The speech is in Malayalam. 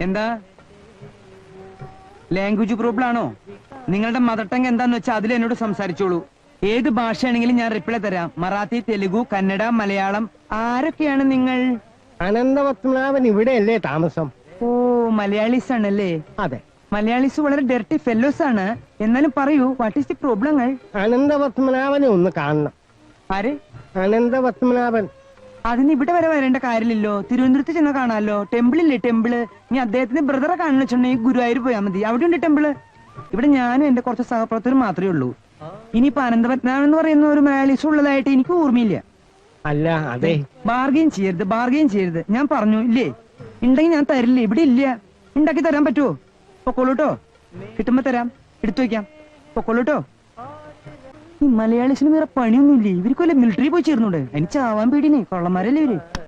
എന്താ? ലാംഗ്വേജ് പ്രോബ്ലം ആണോ? നിങ്ങളുടെ മദർ ടങ് എന്താന്ന് വെച്ചാൽ അതിൽ എന്നോട് സംസാരിച്ചോളൂ. ഏത് ഭാഷയാണെങ്കിലും ഞാൻ റിപ്ലൈ തരാം. മറാത്തി തെലുഗു കന്നഡ മലയാളം ആരൊക്കെയാണ് നിങ്ങൾ? അനന്തപത്മനാഭൻ ഇവിടെയല്ലേ താമസം? ഓ മലയാളീസ് ആണല്ലേ അതെ. മലയാളീസ് വളരെ ഡെർട്ടി ഫെല്ലോസ് ആണ്. എന്നാലും പറയൂ വാട്ട് ഈസ് ദി പ്രോബ്ലങ്ങൾ അനന്തപത്മനാഭനെ ഒന്ന് കാണണം. ആര്? അനന്തപത്മനാഭൻ. അതിന് ഇവിടെ വരെ വരേണ്ട കാര്യമില്ലല്ലോ. തിരുവനന്തപുരത്ത് ചെന്ന് കാണാമല്ലോ. ടെമ്പിളില്ലേ ടെമ്പിൾ നീ അദ്ദേഹത്തിന്റെ ബ്രദറെ കാണുന്ന വെച്ചിട്ടുണ്ടെങ്കിൽ ഗുരുവായൂർ പോയാൽ മതി. അവിടെ ഉണ്ട് ടെമ്പിൾ ഇവിടെ ഞാനും എന്റെ കുറച്ച് സഹപ്രവർത്തകരും മാത്രമേ ഉള്ളൂ. ഇനിയിപ്പോ അനന്തപത്മനാഭൻ എന്ന് പറയുന്ന ഒരു മലയാളീസ് ഉള്ളതായിട്ട് എനിക്ക് ഓർമ്മയില്ല. അല്ല അതെ. ബാർഗെയിൻ ചെയ്യരുത് ബാർഗെയിൻ ചെയ്യരുത്. ഞാൻ പറഞ്ഞു ഇല്ലേ? ഉണ്ടെങ്കിൽ ഞാൻ തരില്ല? ഇവിടെ ഇല്ല. ഉണ്ടാക്കി തരാൻ പറ്റുമോ പൊക്കോളൂട്ടോ. കിട്ടുമ്പോ തരാം. എടുത്തു വെക്കാം. പൊക്കോളൂട്ടോ. ഈ മലയാളീസിന് വേറെ പണിയൊന്നുമില്ലേ? ഇവർക്ക് വല്ല മിലിറ്ററി പോയി ചേർന്നൂടെ? എനിക്ക് ആവാൻ പേടിനെ കൊള്ളമാരല്ലേ ഇവർ?